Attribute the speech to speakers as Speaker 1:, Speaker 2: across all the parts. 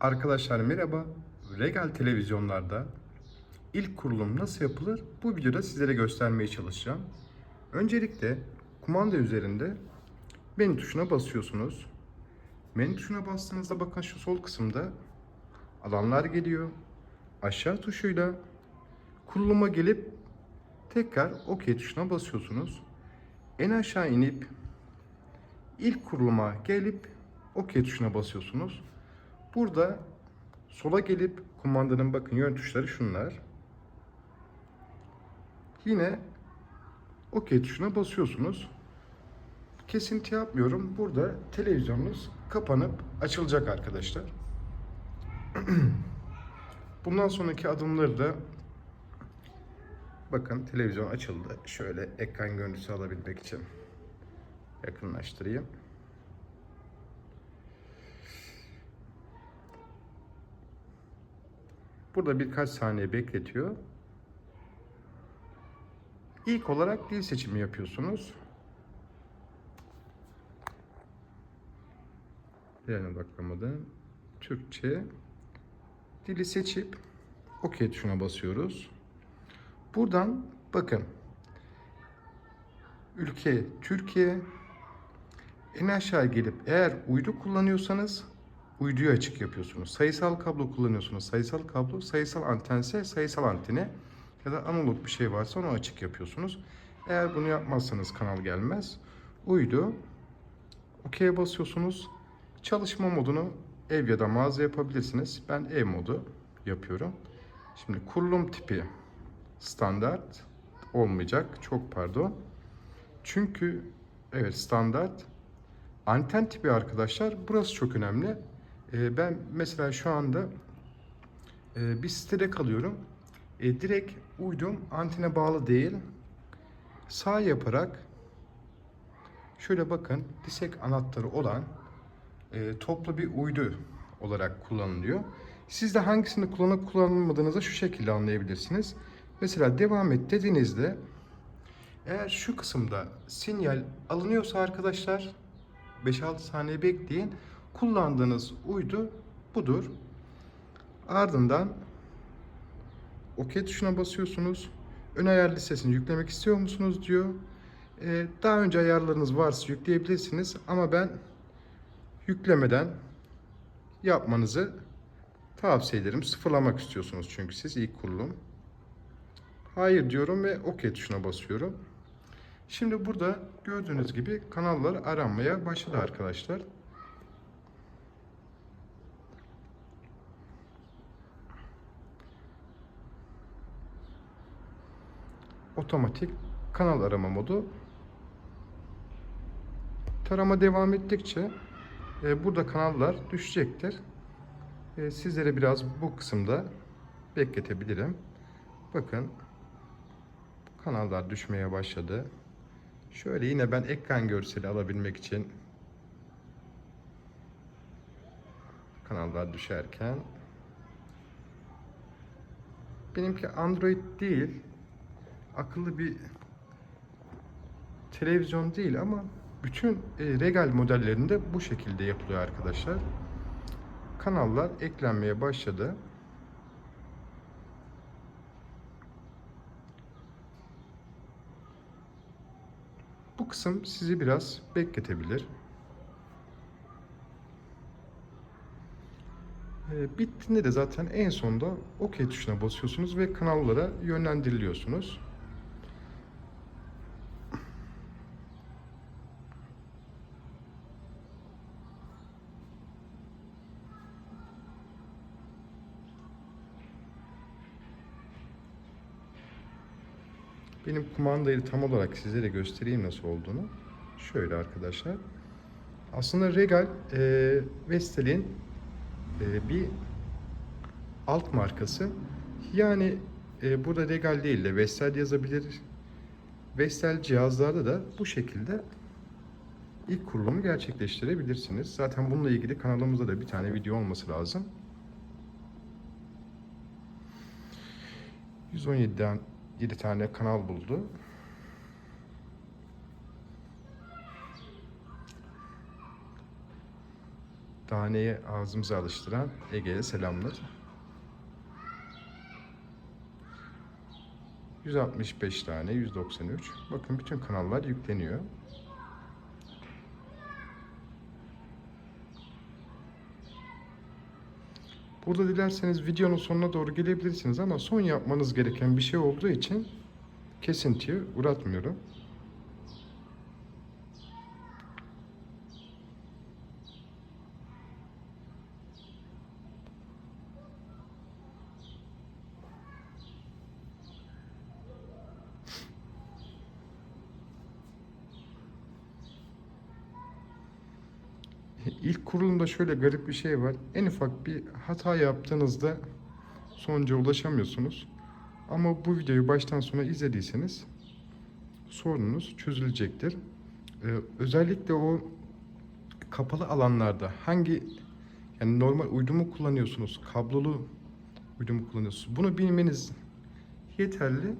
Speaker 1: Arkadaşlar merhaba. Regal televizyonlarda ilk kurulum nasıl yapılır bu videoda sizlere göstermeye çalışacağım. Öncelikle kumanda üzerinde menü tuşuna basıyorsunuz. Menü tuşuna bastığınızda bakın şu sol kısımda alanlar geliyor. Aşağı tuşuyla kuruluma gelip tekrar OK tuşuna basıyorsunuz. En aşağı inip ilk kuruluma gelip OK tuşuna basıyorsunuz. Burada sola gelip kumandanın bakın yön tuşları şunlar. Yine OK tuşuna basıyorsunuz. Kesinti yapmıyorum. Burada televizyonunuz kapanıp açılacak arkadaşlar. Bundan sonraki adımları da bakın televizyon açıldı. Şöyle ekran görüntüsü alabilmek için yakınlaştırayım. Burada birkaç saniye bekletiyor. İlk olarak dil seçimi yapıyorsunuz. Diğerine baklamadan. Türkçe. Dili seçip OK tuşuna basıyoruz. Buradan bakın. Ülke Türkiye. En aşağı gelip eğer uydu kullanıyorsanız uyduyu açık yapıyorsunuz. Sayısal kablo kullanıyorsunuz. Sayısal kablo, sayısal antense sayısal antene ya da analog bir şey varsa onu açık yapıyorsunuz. Eğer bunu yapmazsanız kanal gelmez. Uydu. OK'ye basıyorsunuz. Çalışma modunu ev ya da mağaza yapabilirsiniz. Ben ev modu yapıyorum. Şimdi kurulum tipi standart olmayacak. Çok pardon. Çünkü evet standart anten tipi arkadaşlar burası çok önemli. Ee, ben mesela şu anda e, bir sitede kalıyorum. E, direkt uydum antene bağlı değil. Sağ yaparak şöyle bakın disek anahtarı olan e, toplu bir uydu olarak kullanılıyor. Siz de hangisini kullanıp kullanmadığınızı şu şekilde anlayabilirsiniz. Mesela devam et dediğinizde eğer şu kısımda sinyal alınıyorsa arkadaşlar 5-6 saniye bekleyin. Kullandığınız uydu budur. Ardından OK tuşuna basıyorsunuz. Ön ayar listesini yüklemek istiyor musunuz diyor. Ee, daha önce ayarlarınız varsa yükleyebilirsiniz ama ben yüklemeden yapmanızı tavsiye ederim. Sıfırlamak istiyorsunuz çünkü siz ilk kurulum. Hayır diyorum ve OK tuşuna basıyorum. Şimdi burada gördüğünüz gibi kanallar aranmaya başladı arkadaşlar. Otomatik kanal arama modu. Tarama devam ettikçe e, burada kanallar düşecektir. E, sizlere biraz bu kısımda bekletebilirim. Bakın kanallar düşmeye başladı. Şöyle yine ben ekran görseli alabilmek için kanallar düşerken benimki Android değil akıllı bir televizyon değil ama bütün e, Regal modellerinde bu şekilde yapılıyor arkadaşlar. Kanallar eklenmeye başladı. Bu kısım sizi biraz bekletebilir. E, bittiğinde de zaten en sonda OK tuşuna basıyorsunuz ve kanallara yönlendiriliyorsunuz. Benim kumandayı tam olarak size de göstereyim nasıl olduğunu. Şöyle arkadaşlar. Aslında Regal e, Vestel'in e, bir alt markası. Yani e, burada Regal değil de Vestel yazabilir. Vestel cihazlarda da bu şekilde ilk kurulumu gerçekleştirebilirsiniz. Zaten bununla ilgili kanalımızda da bir tane video olması lazım. 117'den 7 tane kanal buldu. Taneye ağzımıza alıştıran Ege'ye selamlar. 165 tane, 193. Bakın bütün kanallar yükleniyor. Burada dilerseniz videonun sonuna doğru gelebilirsiniz ama son yapmanız gereken bir şey olduğu için kesintiye uğratmıyorum. İlk kurulumda şöyle garip bir şey var. En ufak bir hata yaptığınızda sonuca ulaşamıyorsunuz. Ama bu videoyu baştan sona izlediyseniz sorununuz çözülecektir. Ee, özellikle o kapalı alanlarda hangi yani normal uydu mu kullanıyorsunuz, kablolu uydu mu kullanıyorsunuz? Bunu bilmeniz yeterli.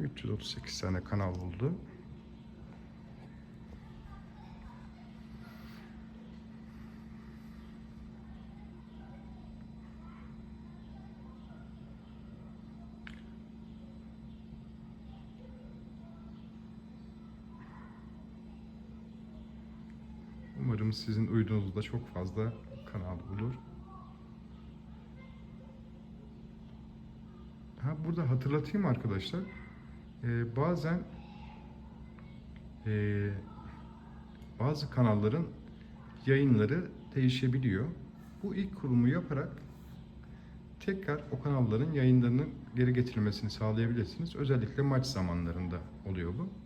Speaker 1: ...338 tane kanal buldu. Umarım sizin uydunuzda çok fazla kanal bulur. Ha burada hatırlatayım arkadaşlar. Ee, bazen ee, bazı kanalların yayınları değişebiliyor. Bu ilk kurumu yaparak tekrar o kanalların yayınlarının geri getirilmesini sağlayabilirsiniz. Özellikle maç zamanlarında oluyor bu.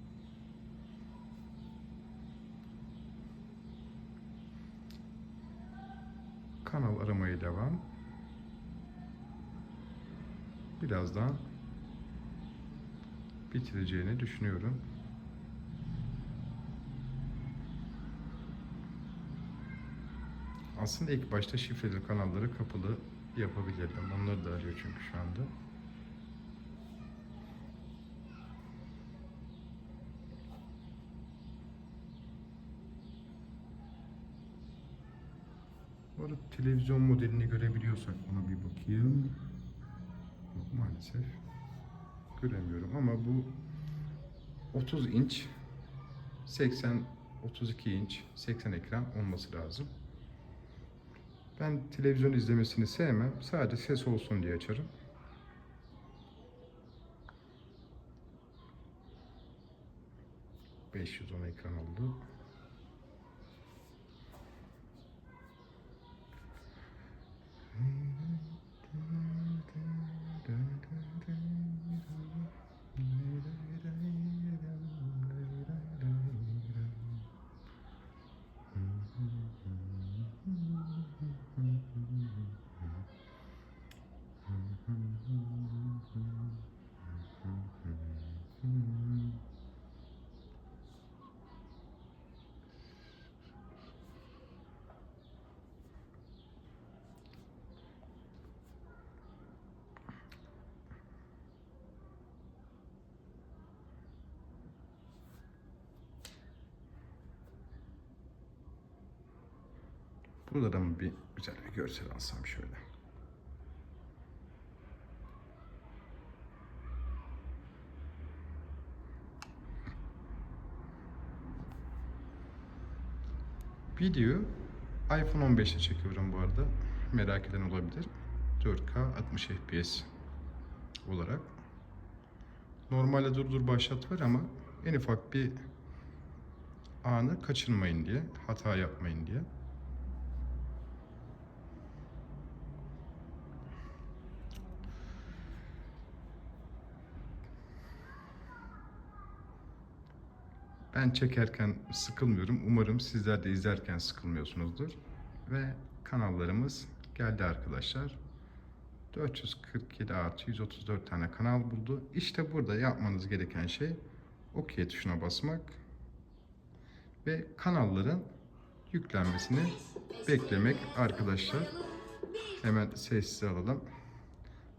Speaker 1: Kanal aramaya devam. Birazdan bitireceğini düşünüyorum. Aslında ilk başta şifreli kanalları kapalı yapabilirdim. Onları da arıyor çünkü şu anda. Arada televizyon modelini görebiliyorsak ona bir bakayım. Yok maalesef. Göremiyorum ama bu 30 inç 80 32 inç 80 ekran olması lazım. Ben televizyon izlemesini sevmem. Sadece ses olsun diye açarım. ...510 ekran oldu. Burada da mı bir güzel bir görsel alsam şöyle. Video iPhone 15'te çekiyorum bu arada. Merak eden olabilir. 4K 60 FPS olarak. Normalde durdur başlat var ama en ufak bir anı kaçırmayın diye, hata yapmayın diye. Ben çekerken sıkılmıyorum. Umarım sizler de izlerken sıkılmıyorsunuzdur. Ve kanallarımız geldi arkadaşlar. 447 artı 134 tane kanal buldu. İşte burada yapmanız gereken şey OK tuşuna basmak ve kanalların yüklenmesini beklemek arkadaşlar. Hemen sessize alalım.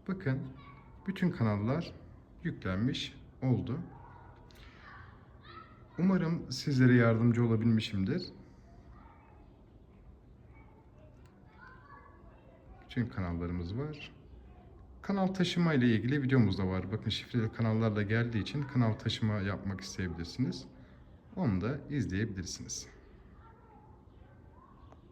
Speaker 1: Bakın bütün kanallar yüklenmiş oldu. Umarım sizlere yardımcı olabilmişimdir. Bütün kanallarımız var. Kanal taşıma ile ilgili videomuz da var. Bakın şifreli kanallarla geldiği için kanal taşıma yapmak isteyebilirsiniz. Onu da izleyebilirsiniz.